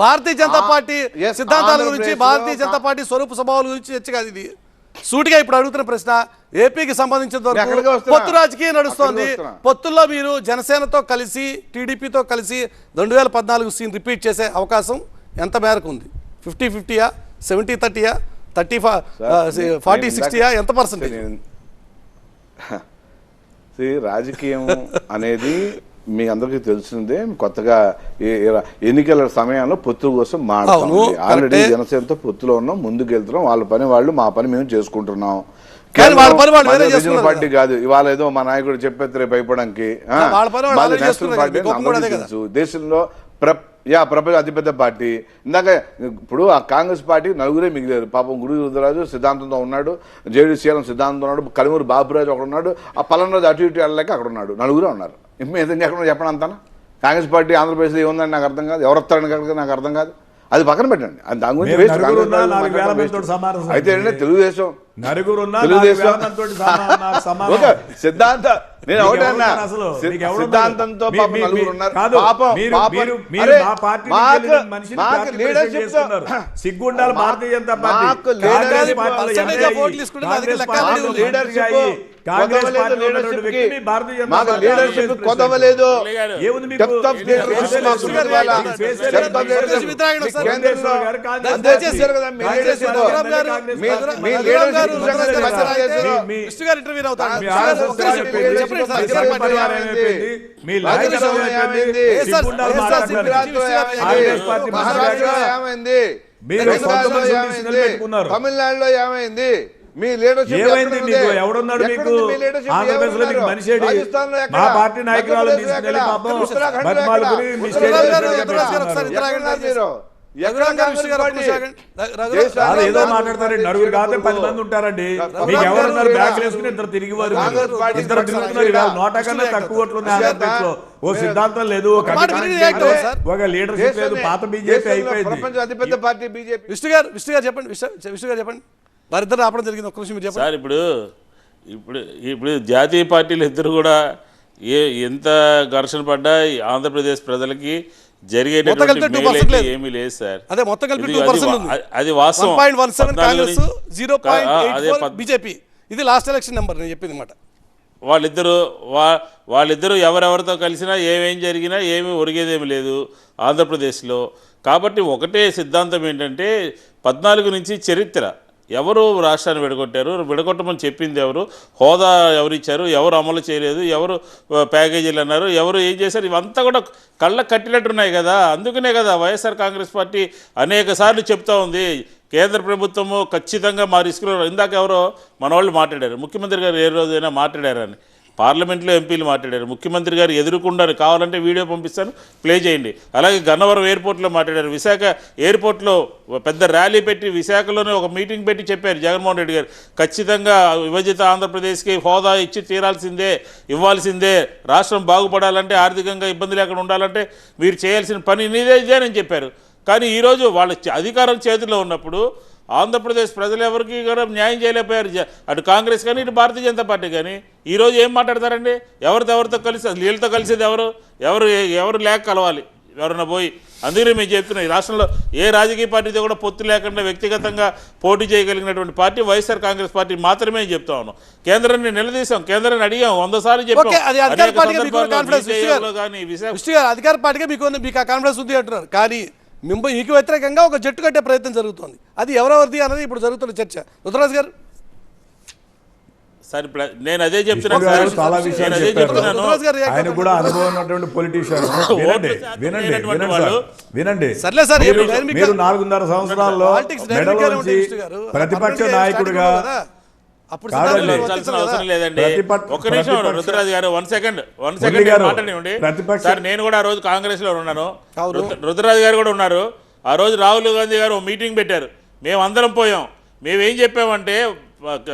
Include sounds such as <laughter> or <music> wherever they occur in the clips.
భారతీయ Janata party సిద్ధాంతాల గురించి భారతీయ Janata party స్వరూప స్వభావాల గురించి చర్చ కాదు ఇది. సూటిగా ఇప్పుడు అడుగుతున్న ప్రశ్న ఏపీకి వస్తున్నా. పొత్తు రాజకీయం నడుస్తోంది. పొత్తుల్లో మీరు జనసేనతో కలిసి టీడీపీతో కలిసి రెండు వేల పద్నాలుగు సీన్ రిపీట్ చేసే అవకాశం ఎంత మేరకు ఉంది? ఫిఫ్టీ ఫిఫ్టీయా సెవెంటీ థర్టీయా థర్టీ ఫార్టీ సిక్స్టీయా ఎంత పర్సెంటేజ్? <laughs> రాజకీయం అనేది మీ అందరికీ తెలిసిందే కొత్తగా ఎన్నికల సమయంలో పొత్తు కోసం మాట్లాడుతుంది ఆల్రెడీ. జనసేనతో పొత్తులో ఉన్నాం ముందుకు వెళ్తున్నాం వాళ్ళ పని వాళ్ళు మా పని మేము చేసుకుంటున్నాం. రీజనల్ పార్టీ కాదు. ఇవాళ ఏదో మా నాయకుడు కదా. తెలుసు దేశంలో ప్ర యా ప్రపంచ అతిపెద్ద పార్టీ. ఇందాక ఇప్పుడు ఆ కాంగ్రెస్ పార్టీ నలుగురే మిగిలారు. పాపం గుడి రుద్రరాజు సిద్ధాంతంతో ఉన్నాడు జేడీ సీఎం సిద్ధాంతం ఉన్నాడు కలుమూరు బాబురాజు ఒకడు ఉన్నాడు ఆ పలనరాజు అటు ఇటు వెళ్ళలేక అక్కడ ఉన్నాడు నలుగురే ఉన్నారు. ఏదైనా ఎక్కడ చెప్పండి అంతనా? కాంగ్రెస్ పార్టీ ఆంధ్రప్రదేశ్లో ఏముందని నాకు అర్థం కాదు. ఎవరు వస్తారని కనుక నాకు అర్థం కాదు. అది పక్కన పెట్టండి. అది దాని గురించి అయితే తెలుగుదేశం. సిద్ధాంత నేను మీకు ఒకటే ఎవరు అన్నా. ఉన్నారు అసలు? సి- మీకు ఎవరు ఉన్నారు? సిద్ధాంతంతో. సిగ్గుండాలి భారతీయ జనతా పార్టీ. మాకు కొదవలేదు ఏముంది మీ మహారాష్ట్రలో తమిళనాడులో ఏమైంది మీ లీడర్షిప్ ఏమైంది ఎక్కడుంది? మీకు ఎవడున్నాడు మీకు? ఎక్కడుంది మీ? ఆంధ్రప్రదేశ్లో మీకు? మనిషి పార్టీ నాయకురాలు? పాపం కాదు ఏదో మాట్లాడతారండి. నలుగురు పది. మంది ఉంటారండి. మీకు ఎవరున్నారు? బ్యాగ్ వేసుకుని ఇద్దరు తిరిగి వారు ఇద్దరు తిరుగుతున్నారు. ఈడ- ఇవాళ నోటా కన్నా తక్కువ ఓట్లు ఆంధ్రప్రదేశ్లో ఓ సిద్ధాంతం లేదు. ఒక లీడర్షిప్ లేదు. పాత బీజేపీ అయిపోయింది. ప్రపంచ అతిపెద్ద పార్టీ బీజేపీ విష్ణు గారు విష్ణు గారు చెప్పండి. విష్ణు గారు చెప్పండి. వారిద్దరు రావడం జరిగింది. ఒక్క నిమిషం మీరు చెప్పండి. సార్ ఇప్పుడు ఇప్పుడు ఇప్పుడు జాతీయ పార్టీలు ఇద్దరు కూడా ఏ ఎంత ఘర్షణ పడ్డా ఆంధ్రప్రదేశ్ ప్రజలకి మొత్తం కలిపి జరిగేటటువంటి 2% మేలు అయితే లేదు. ఏమీ లేదు సార్. అదే మొత్తం కలిపి అది వాస్తవం. Congress zero BJP. ఇది లాస్ట్ ఎలక్షన్ నెంబర్ నేను చెప్పింది మాట. వాళ్ళిద్దరు వా వాళ్ళిద్దరూ ఎవరెవరితో కలిసినా ఏమేం జరిగినా ఏమీ ఒరిగేదేమి లేదు ఆంధ్రప్రదేశ్లో. కాబట్టి ఒకటే సిద్ధాంతం ఏంటంటే పద్నాలుగు నుంచి చరిత్ర. ఎవరు రాష్ట్రాన్ని విడగొట్టారు? విడగొట్టమని చెప్పింది ఎవరు? హోదా ఎవరు ఇచ్చారు? ఎవరు అమలు చేయలేదు? ఎవరు ప్యాకేజీలు అన్నారు? ఎవరు ఏం చేశారు? ఇవంతా కూడా కళ్ళ కట్టినట్టున్నాయి కదా? అందుకనే కదా వైఎస్ఆర్ కాంగ్రెస్ పార్టీ అనేక సార్లు చెప్తా ఉంది. కేంద్ర ప్రభుత్వము ఖచ్చితంగా మా రిస్క్లో ఇందాక ఎవరో మన వాళ్ళు మాట్లాడారు. ముఖ్యమంత్రి గారు ఏ రోజైనా మాట్లాడారని. పార్లమెంట్లో ఎంపీలు మాట్లాడారు. ముఖ్యమంత్రి గారు ఎదురుకుండారు. కావాలంటే వీడియో పంపిస్తాను. ప్లే చేయండి. అలాగే గన్నవరం ఎయిర్పోర్ట్లో మాట్లాడారు. విశాఖ ఎయిర్పోర్ట్లో పెద్ద ర్యాలీ పెట్టి విశాఖలోనే ఒక మీటింగ్ పెట్టి చెప్పారు జగన్మోహన్ రెడ్డి గారు. ఖచ్చితంగా విభజిత ఆంధ్రప్రదేశ్కి హోదా ఇచ్చి తీరాల్సిందే ఇవ్వాల్సిందే. రాష్ట్రం బాగుపడాలంటే ఆర్థికంగా ఇబ్బంది లేకుండా ఉండాలంటే మీరు చేయాల్సిన పని నీదే ఇదేనని చెప్పారు. కానీ ఈరోజు వాళ్ళ అధికారం చేతిలో ఉన్నప్పుడు ఆంధ్రప్రదేశ్ ప్రజలు ఎవరికి కూడా న్యాయం చేయలేకపోయారు. అటు కాంగ్రెస్ కానీ ఇటు భారతీయ జనతా పార్టీ కానీ. ఈరోజు ఏం మాట్లాడతారండి? ఎవరితో ఎవరితో కలిసి వీళ్ళతో కలిసేది ఎవరు? ఎవరు ఎవరు లేక కలవాలి. ఎవరన్నా పోయి. అందుకనే మేము చెప్తున్నాం ఈ రాష్ట్రంలో ఏ రాజకీయ పార్టీతో కూడా పొత్తు లేకుండా వ్యక్తిగతంగా పోటీ చేయగలిగినటువంటి పార్టీ వైఎస్ఆర్ కాంగ్రెస్ పార్టీ మాత్రమే చెప్తా ఉన్నాం. కేంద్రాన్ని నిలదీశాం కేంద్రాన్ని అడిగాం వంద సార్లు చెప్పాం. కానీ మీకు ఆ కాన్ఫిడెన్స్ ఉంది అంటున్నారు. కానీ మింబై మీకు వ్యతిరేకంగా ఒక జట్టు కట్టే ప్రయత్నం జరుగుతోంది అది ఎవరెవరిది అన్నది ఇప్పుడు జరుగుతున్న చర్చ రుద్రరాజు గారు సార్ నేను అదే చెప్తున్నాను. కూడా అనుభవం ఉన్నటువంటి పొలిటీషియన్ వినండి వినండి వినండి సర్లే సార్, మీరు- నాలుగున్నర సంవత్సరాల్లో. ప్రతిపక్ష నాయకుడిగా. అప్పుడు అవసరం. లేదండి. ప్రతిపక్ష- ఒక్క నిమిషం రుద్రరాజు గారు one second one second sir నేను కూడా ఆ రోజు కాంగ్రెస్లో ఉన్నాను రుద్రరాజు గారు కూడా ఉన్నారు. ఆ రోజు రాహుల్ గాంధీ గారు మీటింగ్ పెట్టారు. మేము అందరం పోయాం. మేము ఏం చెప్పామంటే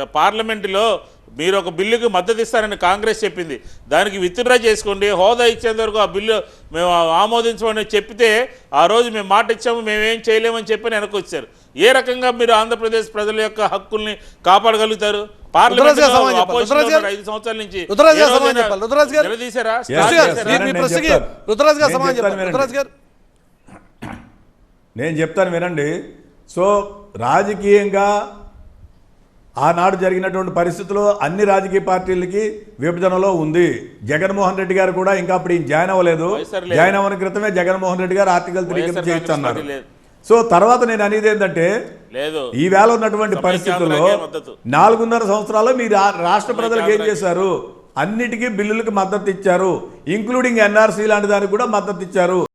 పార్లమెంటులో మీరు ఒక బిల్లుకి మద్దతు ఇస్తారని కాంగ్రెస్ చెప్పింది. దానికి విత్డ్రా చేసుకోండి హోదా ఇచ్చేంత వరకు ఆ బిల్లు మేము ఆమోదించమని చెప్తే ఆ రోజు మేము మాట ఇచ్చాము మేమేం చేయలేమని చెప్పి వెనక్కి వచ్చారు. ఏ రకంగా మీరు ఆంధ్రప్రదేశ్ ప్రజల యొక్క హక్కుల్ని కాపాడగలుగుతారు? నేను చెప్తాను. వినండి. సో రాజకీయంగా ఆనాడు జరిగినటువంటి పరిస్థితుల్లో అన్ని రాజకీయ పార్టీలకి విభజనలో ఉంది. జగన్మోహన్ రెడ్డి గారు కూడా ఇంకా అప్పుడు జాయిన్ అవ్వలేదు. జాయిన్ అవ్వని క్రితమే జగన్మోహన్ రెడ్డి గారు ఆర్టికల్ త్రీ కింద వైఎస్ఆర్ సో తర్వాత నేను అనేది ఏంటంటే లేదు ఈవేళ ఉన్నటువంటి పరిస్థితుల్లో. నాలుగున్నర సంవత్సరాల్లో మీరు రాష్ట్ర ప్రజలకు ఏం. చేశారు అన్నిటికీ బిల్లులకు మద్దతు ఇచ్చారు ఇంక్లూడింగ్ ఎన్ఆర్సీ లాంటి దానికి కూడా మద్దతు ఇచ్చారు